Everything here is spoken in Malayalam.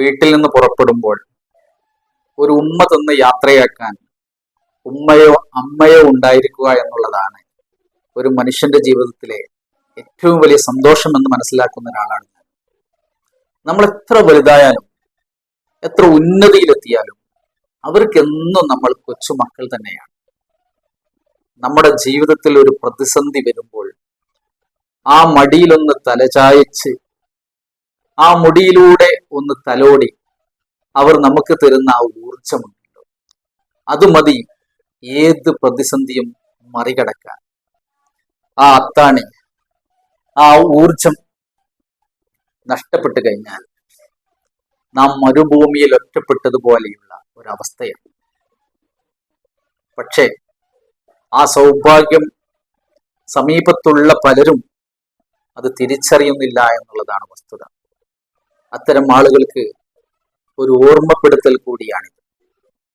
വീട്ടിൽ നിന്ന് പുറപ്പെടുമ്പോൾ ഒരു ഉമ്മ തന്ന് യാത്രയാക്കാൻ ഉമ്മയോ അമ്മയോ ഉണ്ടായിരിക്കുക എന്നുള്ളതാണ് ഒരു മനുഷ്യന്റെ ജീവിതത്തിലെ ഏറ്റവും വലിയ സന്തോഷം എന്ന് മനസ്സിലാക്കുന്ന ഒരാളാണ് നമ്മൾ എത്ര വലുതായാലും എത്ര ഉന്നതിയിലെത്തിയാലും അവർക്കെന്നും നമ്മൾ കൊച്ചുമക്കൾ തന്നെയാണ്. നമ്മുടെ ജീവിതത്തിൽ ഒരു പ്രതിസന്ധി വരുമ്പോൾ ആ മടിയിലൊന്ന് തലചായച്ച് ആ മുടിയിലൂടെ ഒന്ന് തലോടി അവർ നമുക്ക് തരുന്ന ആ ഊർജമുണ്ടല്ലോ അത് മതി. ഏത് പ്രതിസന്ധിയും മറികടക്കാൻ. ആ അത്താണി ആ ഊർജം നഷ്ടപ്പെട്ടു കഴിഞ്ഞാൽ നാം മരുഭൂമിയിൽ ഒറ്റപ്പെട്ടതുപോലെയുള്ള ഒരവസ്ഥയാണ്. പക്ഷേ ആ സൗഭാഗ്യം സമീപത്തുള്ള പലരും അത് തിരിച്ചറിയുന്നില്ല എന്നുള്ളതാണ് വസ്തുത. അത്തരം ആളുകൾക്ക് ഒരു ഓർമ്മപ്പെടുത്തൽ കൂടിയാണിത്.